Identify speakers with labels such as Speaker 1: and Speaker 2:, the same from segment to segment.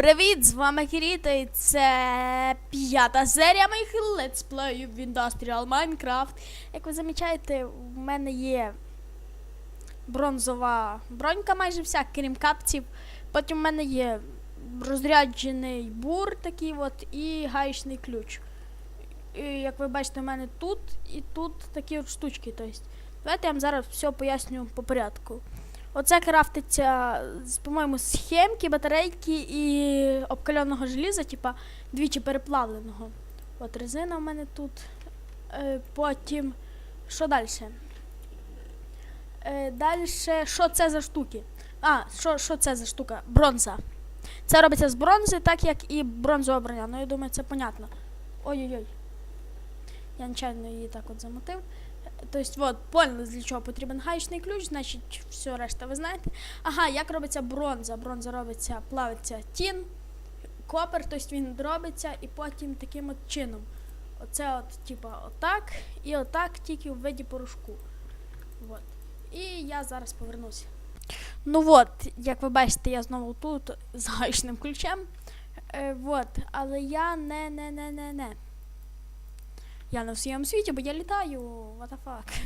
Speaker 1: Привіт, з вами Кіріта, і це п'ята серія моїх летсплеїв в Industrial Minecraft. Як ви замічаєте, в мене є бронзова бронька майже вся, крім капців. Потім в мене є розряджений бур такий от і гаєчний ключ. І, як ви бачите, в мене тут і тут такі от штучки. Тобто, давайте я вам зараз все поясню по порядку. Оце крафтиться, по-моєму, схемки, батарейки і обкаленого желіза, типа двічі переплавленого. От резина в мене тут. Е, потім. Що далі? Е, далі, що це за штуки? А, що, це за штука? Бронза. Це робиться з бронзи, так як і бронзова броня. Ну, я думаю, це понятно. Ой-ой-ой. Я нечайно її так от замотив. Тобто, от, поняли, для чого потрібен гаєчний ключ, значить, все решта ви знаєте. Ага, як робиться бронза? Бронза робиться, плавиться тін, копер, тобто він робиться і потім таким от чином. Оце от, типа, отак і отак, тільки в виді порошку. От. І я зараз повернуся. Ну от, як ви бачите, я знову тут з гаєчним ключем. Е, от, але я не, не, не, не, не. Я на своєму світі, бо я літаю. What the fuck.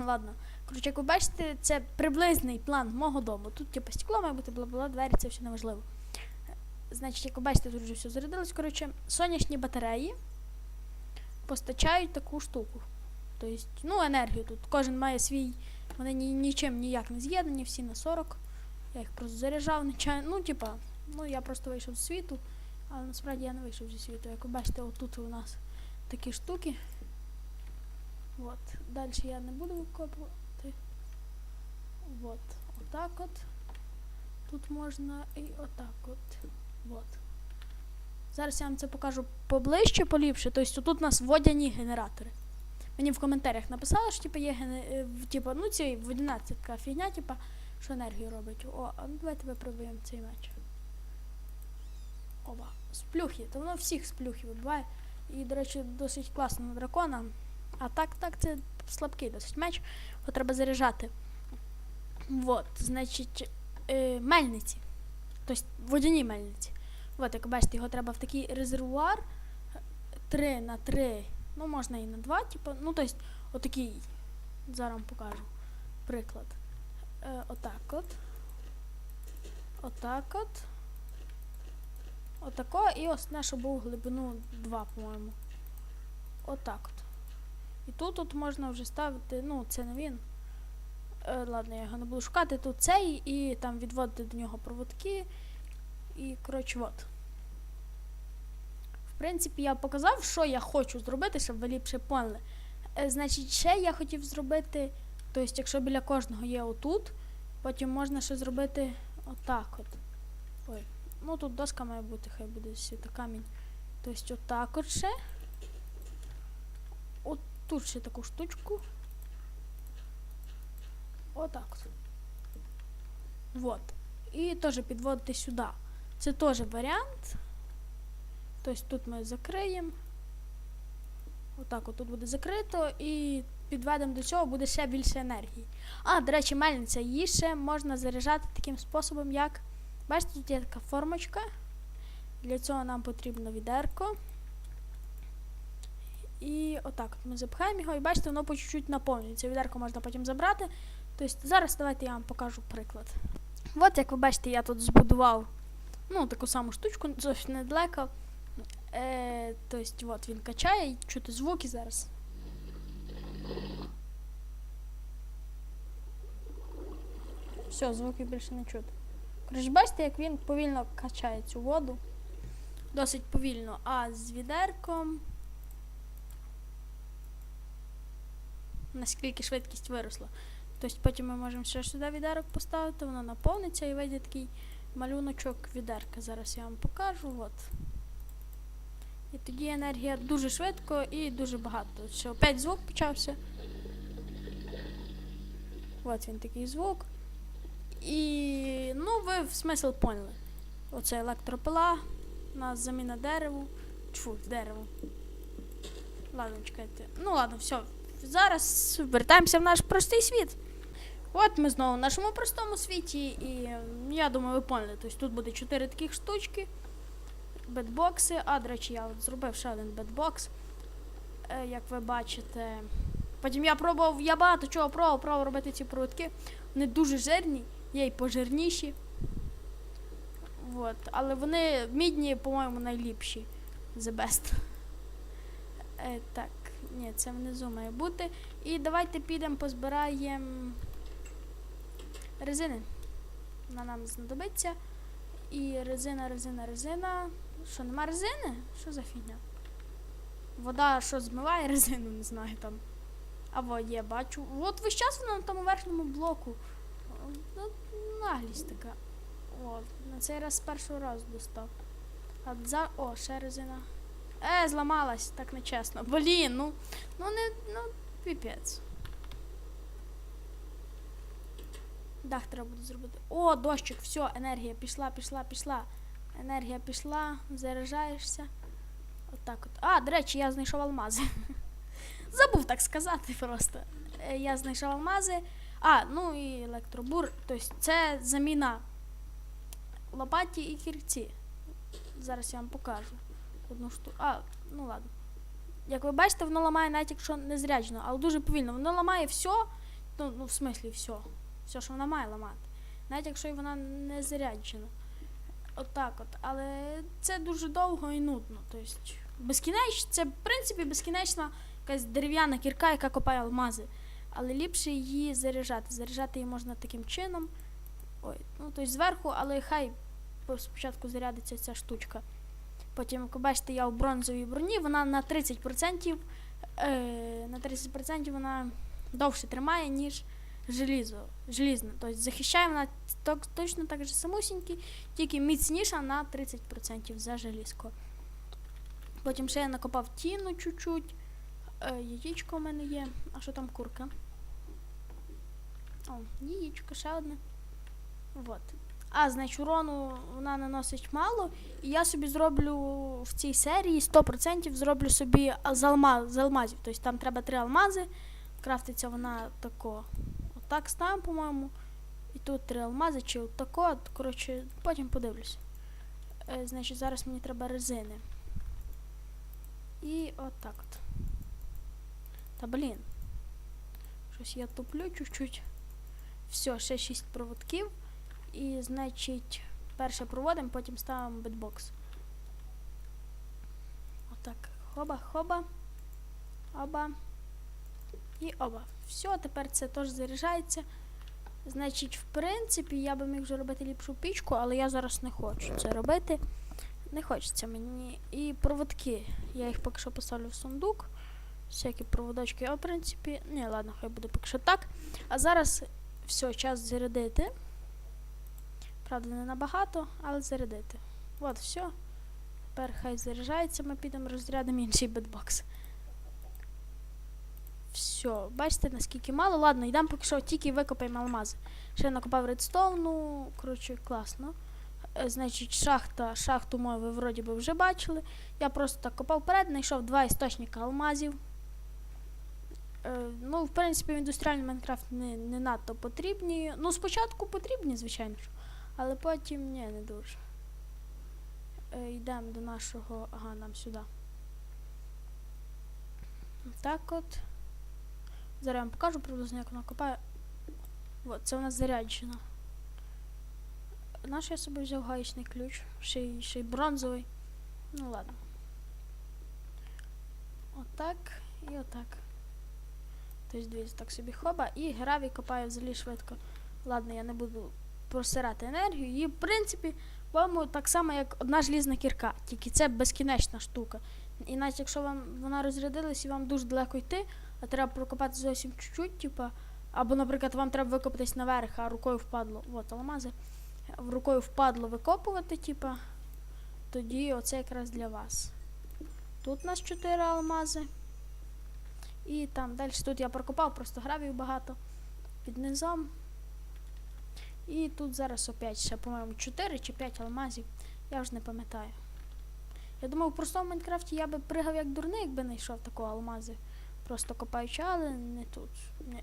Speaker 1: Ладно. Коротше, як ви бачите, це приблизний план мого дому. Тут, типу, стекло має бути, бла-бла, двері, це все неважливо. Значить, як ви бачите, тут вже все зарядилось. Коротше, сонячні батареї постачають таку штуку. Тобто, ну, енергію тут. Кожен має свій. Вони ні, нічим ніяк не з'єднані, всі на 40. Я їх просто заряджав, нечайно. Ну, типа, ну я просто вийшов з світу, але насправді я не вийшов зі світу. Як ви бачите, отут у нас такі штуки. Вот. Далі я не буду викопувати. Вот. Отак от. Тут можна і отак от. Вот. Зараз я вам це покажу поближче, поліпше. Тобто тут у нас водяні генератори. Мені в коментарях написали, що типу, є гене... е, типу, ну ці водяна така фігня, типу, що енергію робить. О, а ну давайте випробуємо цей меч. Оба. Сплюхи. То воно всіх сплюхи вибиває. І, до речі, досить класно на дракона. А так, так, це слабкий досить меч. Його треба заряджати. Вот, значить, е, мельниці. Тобто водяні мельниці. От, як бачите, його треба в такий резервуар 3 на 3, ну можна і на 2, типу, ну тобто, отакий. Зараз вам покажу приклад. Е, отак от. Отак от. Отако і основне, щоб був глибину 2, по-моєму. Отак от. І тут тут можна вже ставити, ну, це не він. Е, ладно, я його не буду шукати. Тут цей і там відводити до нього проводки. І, коротше, от. В принципі, я показав, що я хочу зробити, щоб ви ліпше поняли. Е, значить, ще я хотів зробити, тобто, якщо біля кожного є отут, потім можна ще зробити отак от. Ой. Ну тут доска має бути, хай буде світа камінь. Тобто отак от ще. От тут ще таку штучку. Отак от. Вот. І теж підводити сюди. Це теж варіант. Тобто тут ми закриємо. Отак от тут буде закрито і підведемо до цього буде ще більше енергії. А, до речі, мельниця її ще можна заряджати таким способом, як. Бачите, тут є така формочка. Для цього нам потрібно відерко. І отак от ми запхаємо його, і бачите, воно по чуть-чуть наповнюється. Відерко можна потім забрати. Тобто зараз давайте я вам покажу приклад. От як ви бачите, я тут збудував ну, таку саму штучку, зовсім недалеко. Е, тобто, от він качає, чути звуки зараз. Все, звуки більше не чути. Коротше, бачите, як він повільно качає цю воду. Досить повільно. А з відерком. Наскільки швидкість виросла. Тобто потім ми можемо ще сюди відерок поставити, воно наповниться і вийде такий малюночок відерка. Зараз я вам покажу. От. І тоді енергія дуже швидко і дуже багато. Ще опять звук почався. От він такий звук. І ну, ви смисл поняли. Оце електропила, у нас заміна дереву. Тьфу, дерево. Ладно, чекайте. Ну ладно, все. Зараз вертаємося в наш простий світ. От ми знову в нашому простому світі, і я думаю, ви поняли. Тобто тут буде 4 таких штучки. Бетбокси. А, до речі, я от зробив ще один бетбокс. Е, як ви бачите. Потім я пробував, я багато чого пробував, пробував робити ці проводки. Вони дуже жирні, є й пожирніші. От. Але вони мідні, по-моєму, найліпші. The best. Е, так, ні, це внизу має бути. І давайте підемо позбираємо резини. Вона нам знадобиться. І резина, резина, резина. Що, нема резини? Що за фігня? Вода що змиває резину, не знаю там. Або є, бачу. От весь час вона на тому верхньому блоку. Ну, наглість така. От, на цей раз з першого разу достав. А за. О, ще резина. Е, зламалась, так нечесно. Блін, ну. Ну не. Ну, піпець. Дах треба буде зробити. О, дощик, все, енергія пішла, пішла, пішла. Енергія пішла, заряджаєшся. Отак от. А, до речі, я знайшов алмази. Забув так сказати просто. Е, Я знайшов алмази. А, ну і електробур. Тобто це заміна лопаті і кірці. Зараз я вам покажу. Одну штуку. А, ну ладно. Як ви бачите, воно ламає навіть якщо не зряджено, але дуже повільно. Воно ламає все. Ну, ну в смислі все. Все, що вона має ламати. Навіть якщо вона не заряджена. Отак от. Але це дуже довго і нудно. Тобто, безкінечно, це в принципі безкінечна якась дерев'яна кірка, яка копає алмази. Але ліпше її заряджати. Заряджати її можна таким чином. Ой, ну тобто зверху, але хай спочатку зарядиться ця штучка. Потім, як бачите, я в бронзовій броні, вона на 30%, е, на 30% вона довше тримає, ніж желізо, желізна. Тобто захищає вона точно так же самусінькі, тільки міцніша на 30% за желізко. Потім ще я накопав тіну чуть-чуть. Е, яєчко в мене є. А що там курка? О, яєчко, ще одне. Вот. А, значить, урону вона наносить мало. І я собі зроблю в цій серії 100% зроблю собі з, алма, з алмазів. Тобто там треба три алмази. Крафтиться вона тако. Отак ставимо, по-моєму. І тут три алмази, чи отако. От, Коротше, потім подивлюсь. Е, значить, зараз мені треба резини. І отак от. Та блін. Щось я туплю чуть-чуть. Все, ще 6 проводків. І, значить, перше проводимо, потім ставимо битбокс. Отак. Хоба, хоба. Оба. І оба. Все, тепер це теж заряджається. Значить, в принципі, я би міг вже робити ліпшу пічку, але я зараз не хочу це робити. Не хочеться мені. І проводки. Я їх поки що поставлю в сундук. Всякі проводочки. А в принципі, ні, ладно, хай буде поки що так. А зараз все, час зарядити. Правда, не набагато, але зарядити. От, все. Тепер хай заряджається, ми підемо розрядимо інший бетбокс. Все, бачите, наскільки мало. Ладно, йдемо поки що тільки викопаємо алмази. Ще накопав редстоуну, коротше, класно. Е, Значить, шахта, шахту мою ви вроді би вже бачили. Я просто так копав вперед, знайшов два істочника алмазів. Е, ну, в принципі, в індустріальний Майнкрафт не, не надто потрібні. Ну, спочатку потрібні, звичайно ж. Але потім ні, не дуже. Е, йдемо до нашого. Ага, нам сюди. Так от. Зараз я вам покажу приблизно, як вона копає. От, це у нас заряджено. Наш я собі взяв гаечний ключ, ще й, ще й бронзовий. Ну ладно. Отак і отак. Тобто, дивіться, так собі хоба. І гравій копає взагалі швидко. Ладно, я не буду просирати енергію. І, в принципі, по-моєму, так само, як одна желізна кірка. Тільки це безкінечна штука. І навіть якщо вам вона розрядилась і вам дуже далеко йти, а треба прокопати зовсім чуть-чуть, типа. Або, наприклад, вам треба викопатись наверх, а рукою впадло. От алмази. Рукою впадло викопувати, типа. Тоді оце якраз для вас. Тут у нас 4 алмази. І там далі тут я прокопав, просто гравію багато під низом. І тут зараз опять ще, по-моєму, 4 чи 5 алмазів. Я вже не пам'ятаю. Я думав, в простому Майнкрафті я би пригав як дурний, якби не йшов такого алмази. Просто копаючи, але не тут. Ні.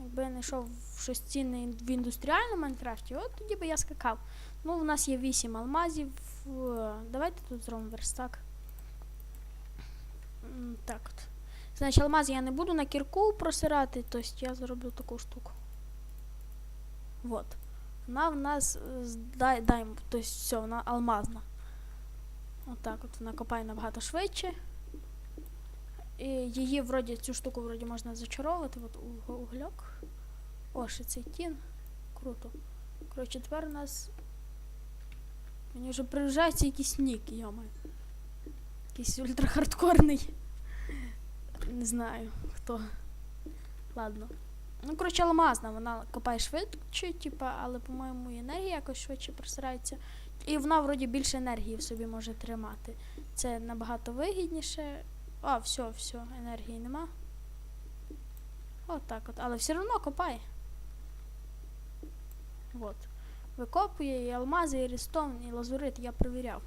Speaker 1: Якби я знайшов щось цінне в індустріальному Майнкрафті, от тоді би я скакав. Ну, у нас є 8 алмазів. е, Давайте тут зробимо верстак. Так от. Значить, алмаз я не буду на кірку просирати, тобто я зроблю таку штуку. Вот. Вона в нас е, дай, дай, тобто все, вона алмазна. Отак от вона копає набагато швидше. І її вроді цю штуку вроді можна зачаровувати. От уг- угольок. О, ще цей тін. Круто. Коротше, тепер у нас. Мені вже приїжджається якийсь нік, йомай. Якийсь ультрахардкорний. Не знаю хто. Ладно. Ну, коротше, алмазна, вона копає швидше, типа, але, по-моєму, і енергія якось швидше просирається. І вона вроді більше енергії в собі може тримати. Це набагато вигідніше. А, все, все, енергії нема. От так от. Але все одно копає. От. Викопує і алмази, і рістон, і лазурит, я перевіряв.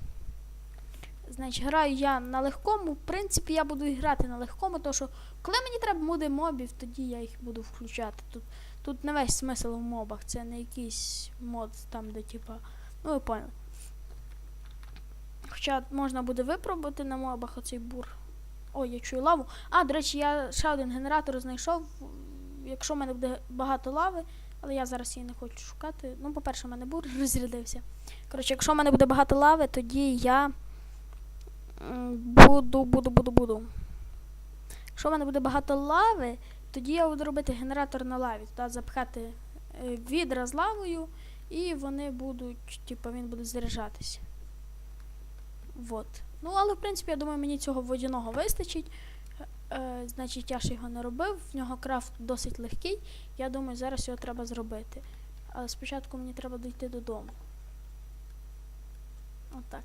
Speaker 1: Значить, граю я на легкому. В принципі, я буду грати на легкому, тому що коли мені треба буде мобів, тоді я їх буду включати. Тут, тут не весь смисл в мобах, це не якийсь мод там, де типа. Ну, ви поняли. Хоча можна буде випробувати на мобах оцей бур. Ой, я чую лаву. А, до речі, я ще один генератор знайшов. Якщо в мене буде багато лави, але я зараз її не хочу шукати. Ну, по-перше, в мене бур розрядився. Коротше, якщо в мене буде багато лави, тоді я буду, буду, буду, буду. Якщо в мене буде багато лави, тоді я буду робити генератор на лаві. Туди запхати е, відра з лавою, і вони будуть, типу, він буде заряджатись. Вот. Ну, але в принципі, я думаю, мені цього водяного вистачить. Е, значить, я ж його не робив, в нього крафт досить легкий. Я думаю, зараз його треба зробити. Але спочатку мені треба дійти додому. Отак.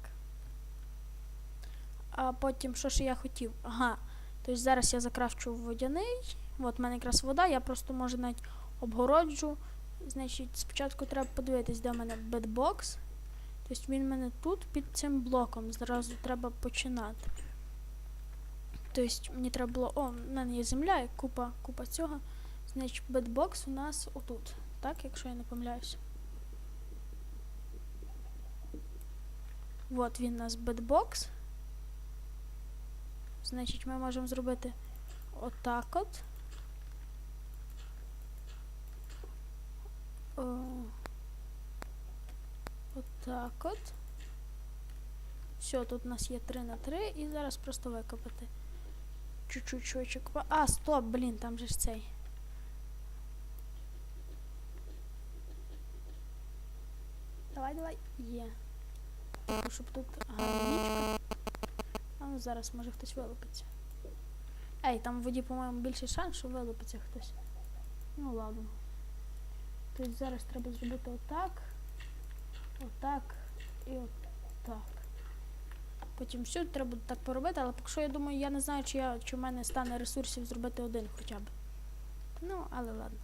Speaker 1: А потім, що ж я хотів? Ага. Тобто зараз я закрафчу водяний. От в мене якраз вода, я просто може навіть обгороджу. Значить, спочатку треба подивитись, де в мене бедбокс. Тобто він в мене тут під цим блоком. Зразу треба починати. Тобто мені треба було. О, в мене є земля, і купа, купа цього. Значить, бедбокс у нас отут. Так, якщо я не помиляюся. От він у нас бедбокс. Значить, ми можемо зробити отак от. Отак от. Все, тут у нас є 3 на 3 і зараз просто викопати. Чуть-чуть швидше копа. А, стоп, блін, там же ж цей. Давай, давай. Є. Щоб тут гарничка. Зараз може хтось вилупиться. Ей, там в воді, по-моєму, більший шанс, що вилупиться хтось. Ну ладно. Тобто зараз треба зробити отак. Отак і отак. Потім все треба так поробити, але поки що я думаю, я не знаю, чи, я, чи в мене стане ресурсів зробити один хоча б. Ну, але ладно.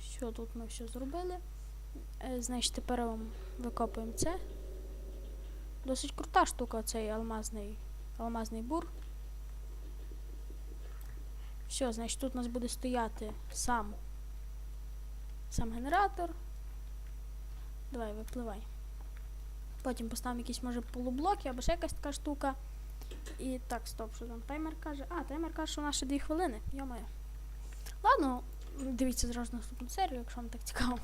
Speaker 1: Все, тут ми все зробили. Е, значить, тепер ем, викопуємо це. Досить крута штука цей алмазний, алмазний бур. Все, значить, тут у нас буде стояти сам, сам генератор. Давай, випливай. Потім поставимо якісь, може, полублоки або ще якась така штука. І так, стоп, що там таймер каже. А, таймер каже, що у нас ще 2 хвилини. Йомаю. Ладно, дивіться зразу наступну серію, якщо вам так цікаво.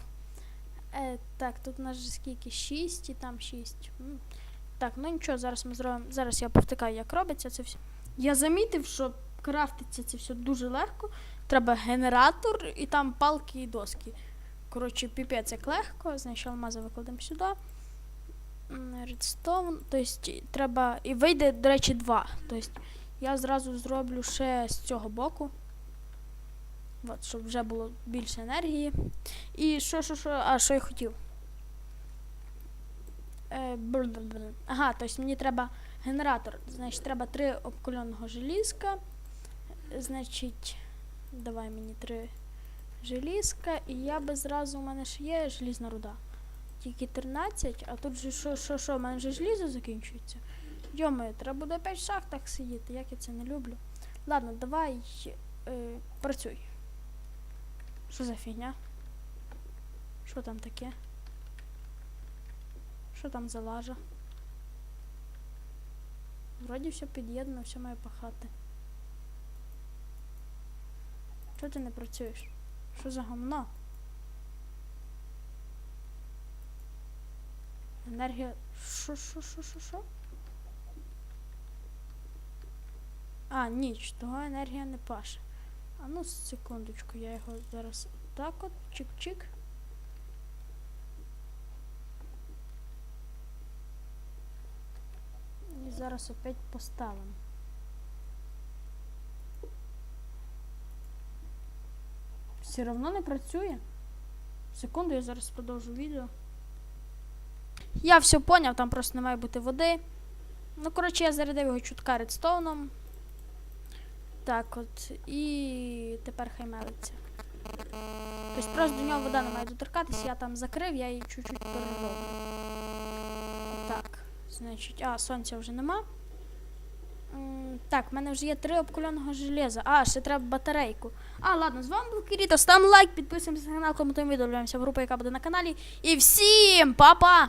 Speaker 1: Е, так, тут у нас же скільки? 6 і там 6. М. Так, ну нічого, зараз ми зробимо. Зараз я повтикаю, як робиться це все. Я замітив, що крафтиться це все дуже легко. Треба генератор і там палки і доски. Коротше, піпець як легко, значить алмази викладемо сюди. Редстоун, тобто треба. І вийде, до речі, два. Тобто я зразу зроблю ще з цього боку. От, щоб вже було більше енергії. І що, що, що, а що я хотів? Е. Ага, тобто мені треба генератор. Значить, треба три обкольонного желізка. Значить, давай мені три желізка. І я би зразу, у мене ж є желізна руда. Тільки 13, а тут же що, що, що, у мене вже желізо закінчується. Йоми, треба буде опять в шахтах сидіти, як я це не люблю. Ладно, давай Е, працюй. Що за фігня? Що там таке? Що там за лажа? Вроді все під'єднано, все має пахати. Чого ти не працюєш? Що за гамно? Енергія. Що, що, що, що, що? А, ніч, того енергія не паше. А ну секундочку, я його зараз так от, чик-чик. І зараз опять поставимо. Все одно не працює. Секунду, я зараз продовжу відео. Я все поняв, там просто не має бути води. Ну, коротше, я зарядив його чутка редстоуном. Так от. І тепер хай мелиться. Тобто просто до нього вода не має доторкатися, я там закрив, я її чуть-чуть перероблю. Значить, а, сонця вже нема. Так, в мене вже є три обкуленого железа. А, ще треба батарейку. А, ладно, з вами був Кіріто. Став лайк, підписуємося на канал, коментуємо відео, дивимося в групу, яка буде на каналі. І всім па-па!